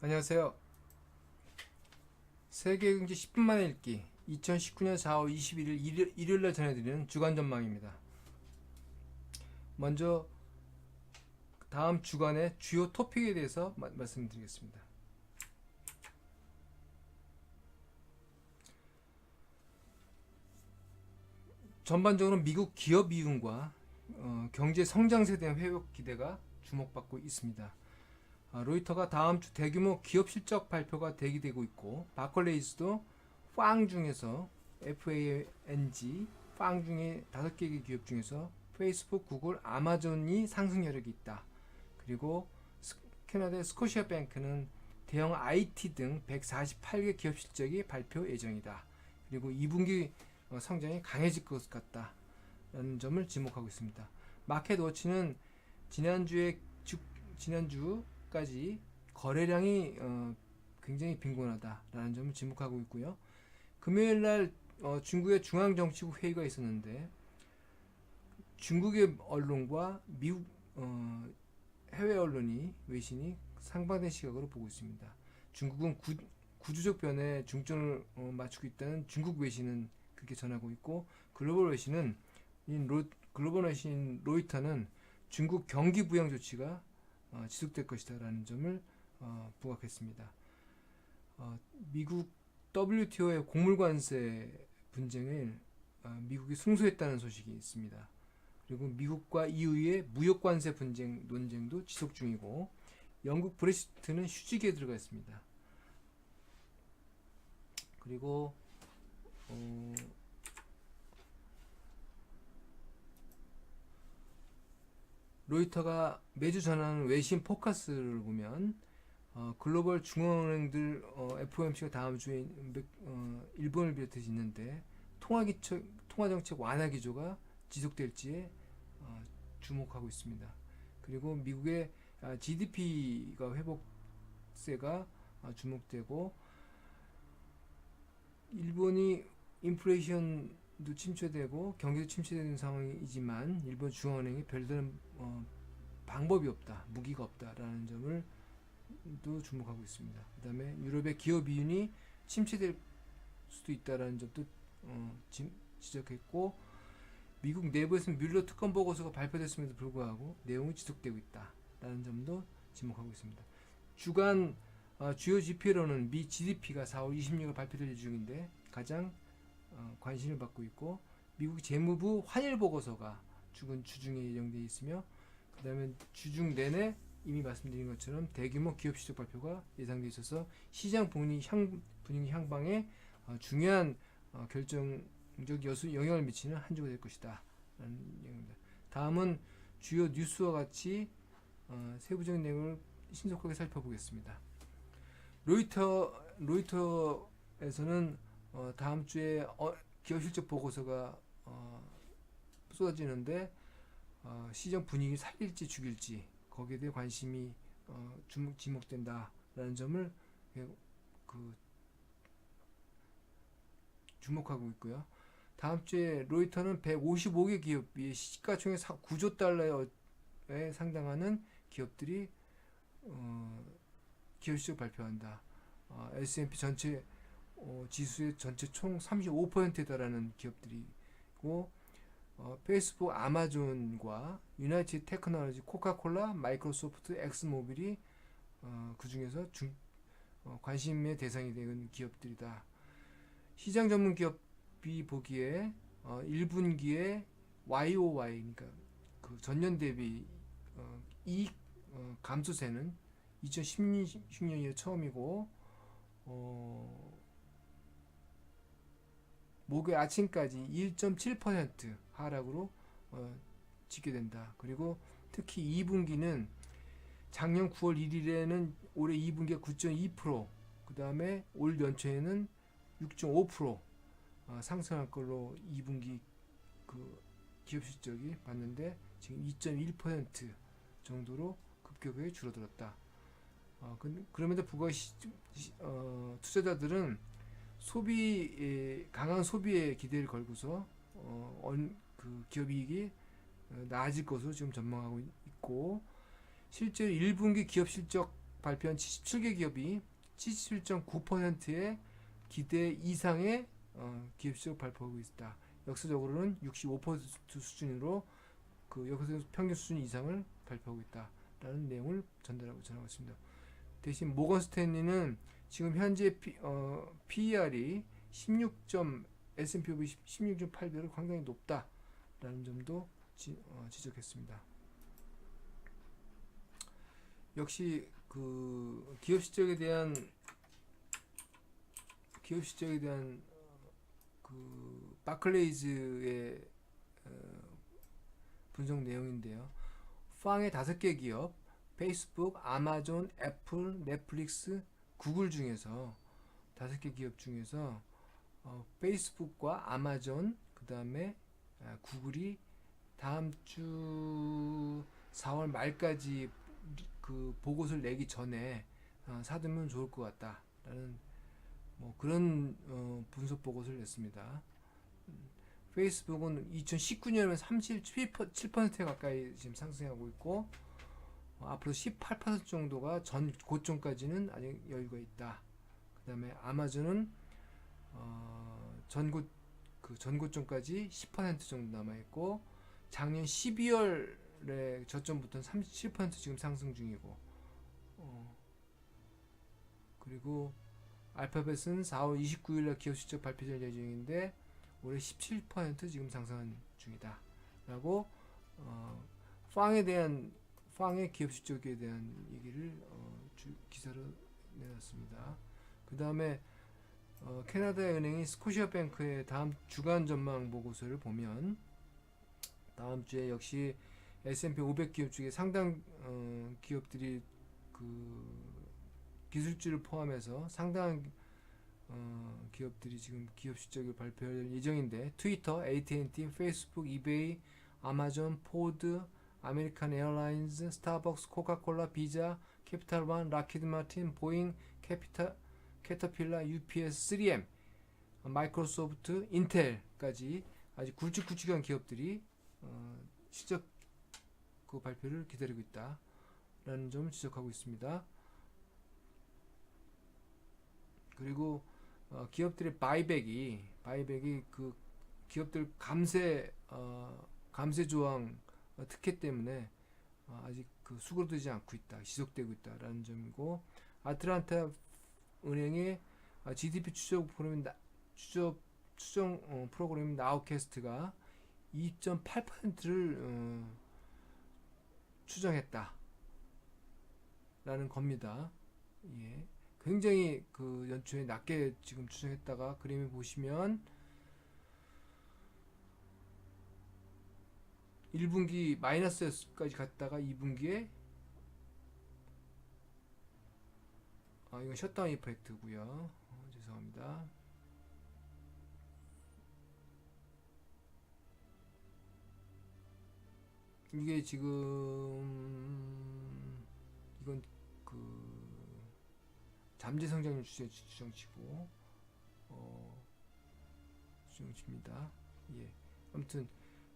안녕하세요. 세계 경제 10분 만에 읽기 2019년 4월 21일 일요- 일요일날 전해드리는 주간 전망입니다. 먼저 다음 주간의 주요 토픽에 대해서 마- 말씀드리겠습니다. 전반적으로 미국 기업 이윤과 어, 경제 성장세에 대한 회복 기대가 주목받고 있습니다. 아, 로이터가 다음 주 대규모 기업 실적 발표가 대기되고 있고 바컬레이스도 팡 중에서 FANG 팡 중에 다섯 개 기업 중에서 페이스북, 구글, 아마존이 상승 여력이 있다. 그리고 스- 캐나다의 스코시아 뱅크는 대형 IT 등 148개 기업 실적이 발표 예정이다. 그리고 2분기 어, 성장이 강해질 것 같다. 라는 점을 지목하고 있습니다. 마켓 워치는 지난주에 주, 지난주 까지 거래량이 어, 굉장히 빈곤하다라는 점을 지목하고 있고요. 금요일 날 어, 중국의 중앙정치국 회의가 있었는데 중국의 언론과 미국 어, 해외 언론이 외신이 상반된 시각으로 보고 있습니다. 중국은 구, 구조적 변에 중점을 어, 맞추고 있다는 중국 외신은 그렇게 전하고 있고 글로벌 외신은 이 로, 글로벌 외신 로이터는 중국 경기 부양 조치가 어, 지속될 것이다라는 점을 어, 부각했습니다. 어, 미국 WTO의 곡물 관세 분쟁을 어, 미국이 승소했다는 소식이 있습니다. 그리고 미국과 EU의 무역 관세 분쟁 논쟁도 지속 중이고 영국 브렉시트는 휴직에 들어가 있습니다. 그리고 어, 로이터가 매주 전하는 외신 포커스를 보면 어, 글로벌 중앙은행들 어, FOMC가 다음 주에 몇- 어, 일본을 비롯해서 있는데 통화기초, 통화정책 완화 기조가 지속될지에 어, 주목하고 있습니다. 그리고 미국의 아, GDP가 회복세가 아, 주목되고 일본이 인플레이션 도 침체되고 경기도 침체되는 상황이지만 일본 중앙은행이 별다른 어, 방법이 없다, 무기가 없다라는 점을 또 주목하고 있습니다. 그다음에 유럽의 기업 이윤이 침체될 수도 있다라는 점도 어, 지, 지적했고 미국 내부에서는 뮬러 특검 보고서가 발표됐음에도 불구하고 내용이 지속되고 있다라는 점도 지목하고 있습니다. 주간 어, 주요 지표로는 미 GDP가 4월 26일 발표될 예정인데 가장 어, 관심을 받고 있고 미국 재무부 환일 보고서가 주근 주중에 예정돼 있으며 그다음에 주중 내내 이미 말씀드린 것처럼 대규모 기업 실적 발표가 예상돼 있어서 시장 분위기 향 분위기 향방에 어, 중요한 어, 결정적 여수 영향을 미치는 한 주가 될 것이다. 내용입니다. 다음은 주요 뉴스와 같이 어, 세부적인 내용을 신속하게 살펴보겠습니다. 로이터 로이터에서는 어, 다음 주에 어, 기업 실적 보고서가 어, 쏟아지는데 어, 시장 분위기 살릴지 죽일지 거기에 대해 관심이 어, 주목 지목된다라는 점을 예, 그 주목하고 있고요. 다음 주에 로이터는 155개 기업이 시가총액 9조 달러에 상당하는 기업들이 어, 기업 실적 발표한다. 어, S&P 전체 어, 지수의 전체 총 35%에 달하는 기업들이고 어, 페이스북, 아마존과 유나이티드 테크놀로지, 코카콜라, 마이크로소프트, 엑스모빌이 어, 그 중에서 중, 어, 관심의 대상이 되는 기업들이다. 시장 전문 기업이 보기에 어, 1분기에 YOY 그러니까 그 전년 대비 어, 이익 어, 감소세는 2016년 이후 처음이고 어, 목요일 아침까지 1.7% 하락으로 어, 집계된다. 그리고 특히 2분기는 작년 9월 1일에는 올해 2분기가 9.2%, 그 다음에 올 연초에는 6.5% 어, 상승할 걸로 2분기 그 기업 실적이 봤는데 지금 2.1% 정도로 급격하게 줄어들었다. 어, 그, 그럼에도 불구하고 어, 투자자들은 소비 강한 소비에 기대를 걸고서 어, 언, 그 기업 이익이 어, 나아질 것으로 지금 전망하고 있고 실제로 1분기 기업 실적 발표한 77개 기업이 77.9%의 기대 이상의 어, 기업 실적 발표하고 있다. 역사적으로는 65% 수준으로 그 역사적 평균 수준 이상을 발표하고 있다라는 내용을 전달하고 전하고 있습니다. 대신 모건 스탠리는 지금 현재 P, 어, PER이 16. S&P 500 16.8배로 상당히 높다라는 점도 지, 어, 지적했습니다. 역시 그 기업 실적에 대한 기업 실적에 대한 어, 그 바클레이즈의 어, 분석 내용인데요. 팡의 다섯 개 기업, 페이스북, 아마존, 애플, 넷플릭스, 구글 중에서 다섯 개 기업 중에서 어, 페이스북과 아마존 그 다음에 아, 구글이 다음 주 4월 말까지 그 보고서를 내기 전에 어, 사두면 좋을 것 같다라는 뭐 그런 어, 분석 보고서를 냈습니다. 음, 페이스북은 2019년에 37% 가까이 지금 상승하고 있고 어, 앞으로 18% 정도가 전 고점까지는 아직 여유가 있다. 그 다음에 아마존은 어, 전고 그 전고점까지 10% 정도 남아 있고 작년 12월에 저점부터는 37% 지금 상승 중이고 어, 그리고 알파벳은 4월 29일날 기업 실적 발표될 예정인데 올해 17% 지금 상승한 중이다 라고 어, 팡에 대한 팡의 기업 실적에 대한 얘기를 어, 주, 기사로 내놨습니다. 그 다음에 어, 캐나다 은행이 스코시아뱅크의 다음 주간 전망 보고서를 보면 다음 주에 역시 S&P 500 기업 중에 상당 어, 기업들이 그 기술주를 포함해서 상당한 어, 기업들이 지금 기업 실적을 발표할 예정인데 트위터, AT&T, 페이스북, 이베이, 아마존, 포드, 아메리칸 에어라인즈, 스타벅스, 코카콜라, 비자, 캐피탈원, 라키드 마틴, 보잉, 캐피탈 캐터필라, UPS, 3M, 마이크로소프트, 인텔까지 아주 굵직굵직한 기업들이 어, 실적 그 발표를 기다리고 있다라는 점을 지적하고 있습니다. 그리고 어, 기업들의 바이백이 바이백이 그 기업들 감세 어, 감세 조항 어, 특혜 때문에 어, 아직 그 수그러들지 않고 있다 지속되고 있다라는 점이고 아틀란타 은행의 GDP 추적 프로그램 추적 추정 어, 프로그램 나우캐스트가 2.8%를 어, 추정했다. 라는 겁니다. 예. 굉장히 그 연초에 낮게 지금 추정했다가 그림을 보시면 1분기 마이너스까지 갔다가 2분기에 아 이건 셧다운 이펙트고요. 어, 죄송합니다. 이게 지금 이건 그 잠재 성장률 추정치고 어 추정치입니다. 예. 아무튼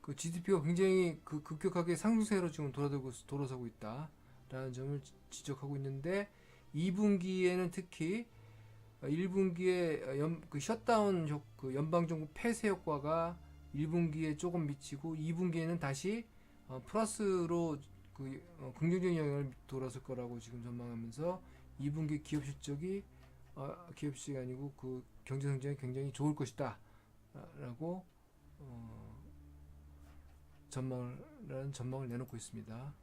그 GDP가 굉장히 그 급격하게 상승세로 지금 돌아들고 돌아서고 있다라는 점을 지- 지적하고 있는데 2분기에는 특히 1분기에 연, 그 셧다운 효, 그 연방정부 폐쇄 효과가 1분기에 조금 미치고 2분기에는 다시 어, 플러스로 그 어, 긍정적인 영향을 돌았을 거라고 지금 전망하면서 2분기 기업 실적이 어, 기업 실적이 아니고 그 경제 성장이 굉장히 좋을 것이다 라고 어, 전망을 전망을 내놓고 있습니다.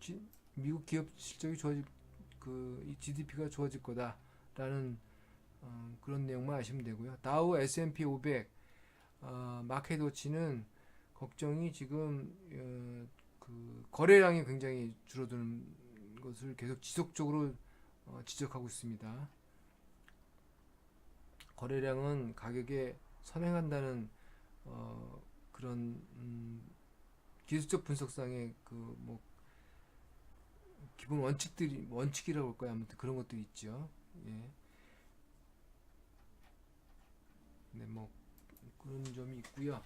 지, 미국 기업 실적이 좋아질 그 GDP가 좋아질 거다라는 어, 그런 내용만 아시면 되고요. 다우 S&P 500 어, 마켓 워치는 걱정이 지금 어, 그 거래량이 굉장히 줄어드는 것을 계속 지속적으로 어, 지적하고 있습니다. 거래량은 가격에 선행한다는 어, 그런 음, 기술적 분석상의 그 뭐 기본 원칙들이 원칙이라고 할까요? 아무튼 그런 것들이 있죠. 예. 네, 뭐 그런 점이 있고요.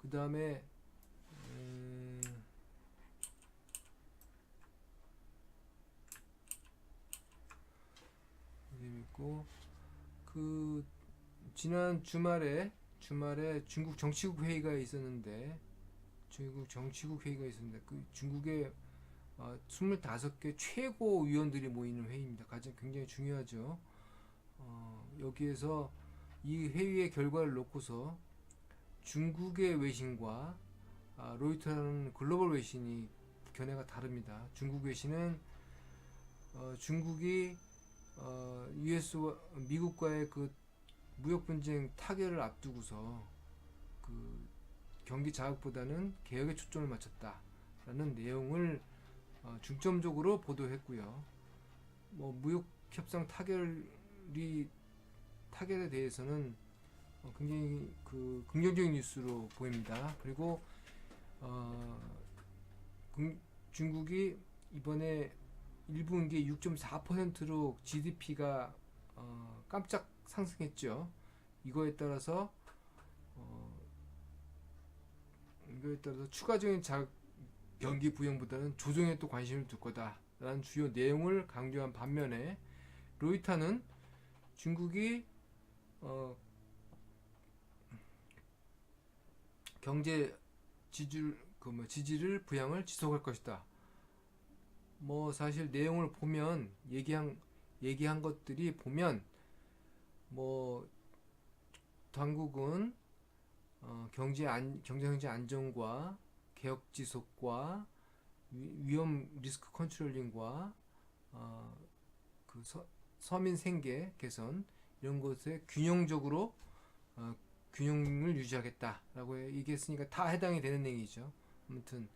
그 다음에 음, 재밌고 그 지난 주말에 주말에 중국 정치국 회의가 있었는데 중국 정치국 회의가 있었는데 그 중국의 어, 25개 최고 위원들이 모이는 회의입니다. 가장 굉장히 중요하죠. 어, 여기에서 이 회의의 결과를 놓고서 중국의 외신과 아, 로이터라는 글로벌 외신이 견해가 다릅니다. 중국 외신은 어, 중국이 어, US와 미국과의 그 무역 분쟁 타결을 앞두고서 그 경기 자극보다는 개혁에 초점을 맞췄다라는 내용을 어, 중점적으로 보도했고요. 뭐 무역 협상 타결이 타결에 대해서는 어, 굉장히 그 긍정적인 뉴스로 보입니다. 그리고 어, 금- 중국이 이번에 1분기에 6.4%로 GDP가 어, 깜짝 상승했죠. 이거에 따라서 어, 이거에 따라서 추가적인 자 경기 부양보다는 조정에 또 관심을 둘 거다라는 주요 내용을 강조한 반면에 로이타는 중국이 어, 경제 지질 그뭐 지지를 부양을 지속할 것이다. 뭐 사실 내용을 보면 얘기한 얘기한 것들이 보면 뭐 당국은 어, 경제 안 경제 경제 안정과 개혁 지속과 위- 위험 리스크 컨트롤링과 어, 그 서, 서민 생계 개선 이런 것에 균형적으로 어, 균형을 유지하겠다라고 얘기했으니까 다 해당이 되는 얘기죠. 아무튼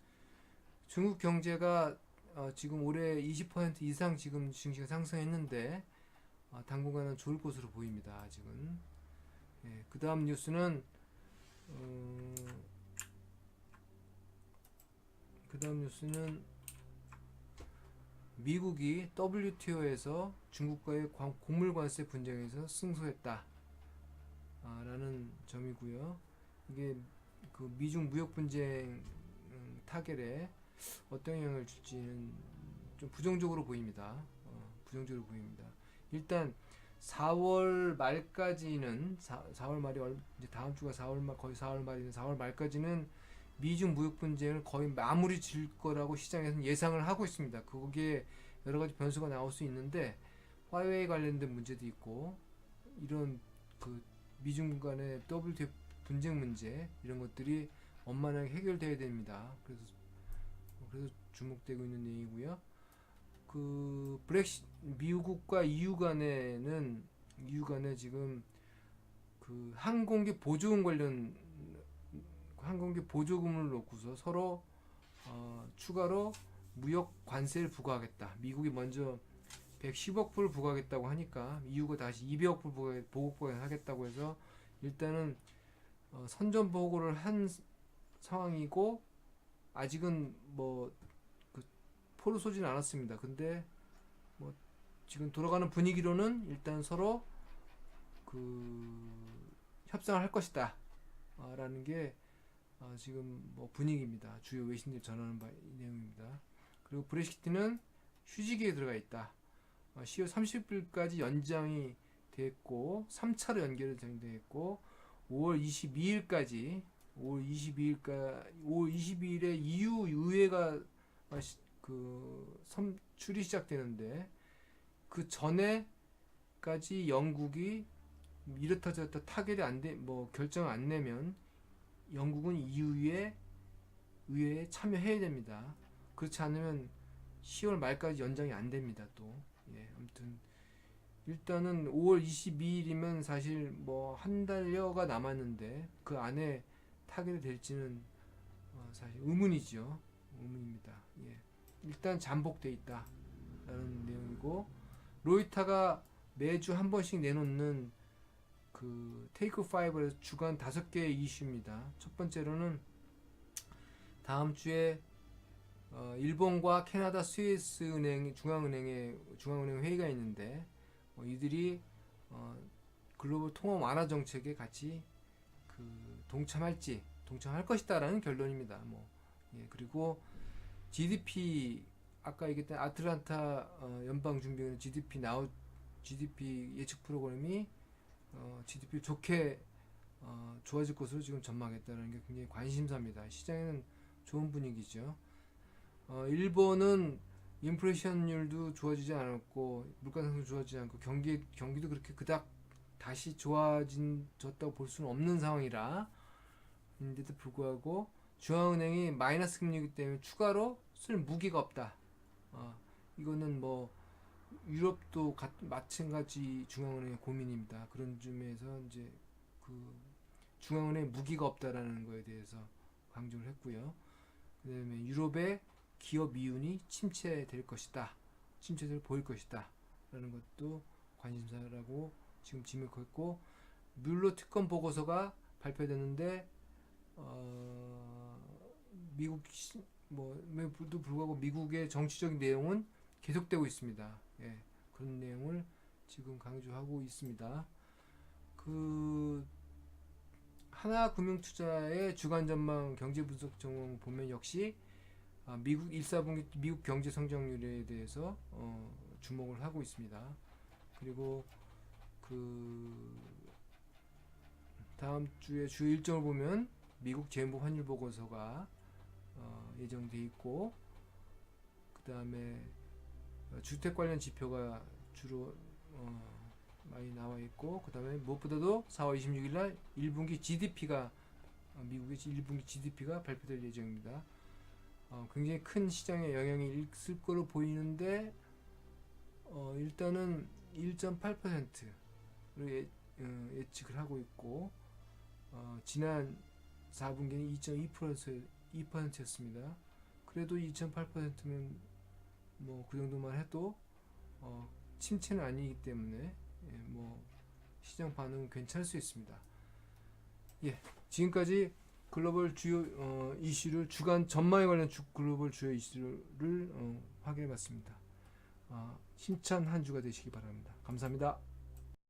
중국 경제가 어, 지금 올해 20% 이상 지금 증시가 상승했는데 어, 당분간은 좋을 것으로 보입니다. 아직은. 예, 그 다음 뉴스는 어, 그 다음 뉴스는 미국이 WTO에서 중국과의 관- 곡물 관세 분쟁에서 승소했다. 아, 라는 점이고요. 이게 그 미중 무역 분쟁 음, 타결에 어떤 영향을 줄지는 좀 부정적으로 보입니다. 어, 부정적으로 보입니다. 일단 4월 말까지는 4, 월 말이 얼- 이제 다음 주가 4월 말 거의 4월 말이는 4월 말까지는 미중 무역 분쟁을 거의 마무리 질 거라고 시장에서는 예상을 하고 있습니다. 거기에 여러 가지 변수가 나올 수 있는데 화웨이 관련된 문제도 있고 이런 그 미중 간의 WTO 분쟁 문제 이런 것들이 원만하게 해결돼야 됩니다. 그래서 그래서 주목되고 있는 내용이고요. 그 브렉시 미국과 EU 간에는 EU 간에 지금 그 항공기 보조금 관련 항공기 보조금을 놓고서 서로 어, 추가로 무역 관세를 부과하겠다. 미국이 먼저 110억 불 부과하겠다고 하니까 EU가 다시 200억 불 부과, 보복 부과하겠다고 해서 일단은 어, 선전 보고를 한 상황이고 아직은 뭐그 포로 쏘진 않았습니다. 근데 뭐 지금 돌아가는 분위기로는 일단 서로 그 협상을 할 것이다. 아, 라는 게 어, 지금 뭐 분위기입니다. 주요 외신들이 전하는 바이 내용입니다. 그리고 브레시트는 휴지기에 들어가 있다. 어, 10월 30일까지 연장이 됐고 3차로 연결이 되었고 5월 22일까지 5월 22일까 5월 22일에 EU 의회가 어, 시- 그 선출이 시작되는데 그 전에까지 영국이 이렇다 저렇다 타결이 안돼뭐 결정 안 내면 영국은 EU에 의회에 참여해야 됩니다. 그렇지 않으면 10월 말까지 연장이 안 됩니다. 또 예, 아무튼 일단은 5월 22일이면 사실 뭐 한 달여가 남았는데 그 안에 타결이 될지는 어, 사실 의문이죠. 의문입니다. 예. 일단 잠복돼 있다라는 내용이고 로이타가 매주 한 번씩 내놓는 그 테이크 5에서 주간 다섯 개의 이슈입니다. 첫 번째로는 다음 주에 어, 일본과 캐나다 스위스 은행 중앙은행의 중앙은행 회의가 있는데 어, 이들이 어, 글로벌 통화 완화 정책에 같이 그 동참할지 동참할 것이다라는 결론입니다. 뭐 예, 그리고 GDP 아까 얘기했던 아틀란타 어, 연방 준비원 GDP 나올 GDP 예측 프로그램이 어, GDP 좋게 어, 좋아질 것으로 지금 전망했다는 게 굉장히 관심사입니다. 시장에는 좋은 분위기죠. 어, 일본은 인플레이션율도 좋아지지 않았고 물가 상승도 좋아지지 않고 경기 경기도 그렇게 그닥 다시 좋아졌다고 볼 수는 없는 상황이라 인데도 불구하고 중앙은행이 마이너스 금리이기 때문에 추가로 쓸 무기가 없다. 어, 이거는 뭐 유럽도 가- 마찬가지 중앙은행의 고민입니다. 그런 점에서 이제 그 중앙은행 무기가 없다라는 거에 대해서 강조를 했고요. 그다음에 유럽의 기업 이윤이 침체될 것이다. 침체를 보일 것이다. 라는 것도 관심사라고 지금 지목했고 뮬러 특검 보고서가 발표됐는데 어, 미국 시- 뭐에도 불구하고 미국의 정치적인 내용은 계속되고 있습니다. 예, 그런 내용을 지금 강조하고 있습니다. 그 하나금융투자의 주간 전망 경제 분석 전공 보면 역시 아, 미국 1, 4분기 미국 경제 성장률에 대해서 어, 주목을 하고 있습니다. 그리고 그 다음 주에 주 일정을 보면 미국 재무 환율 보고서가 어, 예정돼 있고 그 다음에 주택 관련 지표가 주로 어, 많이 나와 있고 그 다음에 무엇보다도 4월 26일 날 1분기 GDP가 어, 미국의 1분기 GDP가 발표될 예정입니다. 어, 굉장히 큰 시장에 영향이 있을 거로 보이는데 어, 일단은 1.8%로 예, 어, 예측을 하고 있고 어, 지난 4분기는 2.2% 2%였습니다. 그래도 2.8%면 뭐 그 정도만 해도 어, 침체는 아니기 때문에 예, 뭐 시장 반응은 괜찮을 수 있습니다. 예, 지금까지 글로벌 주요 어, 이슈를 주간 전망에 관련 주, 글로벌 주요 이슈를 어, 확인해 봤습니다. 어, 힘찬 한 주가 되시기 바랍니다. 감사합니다.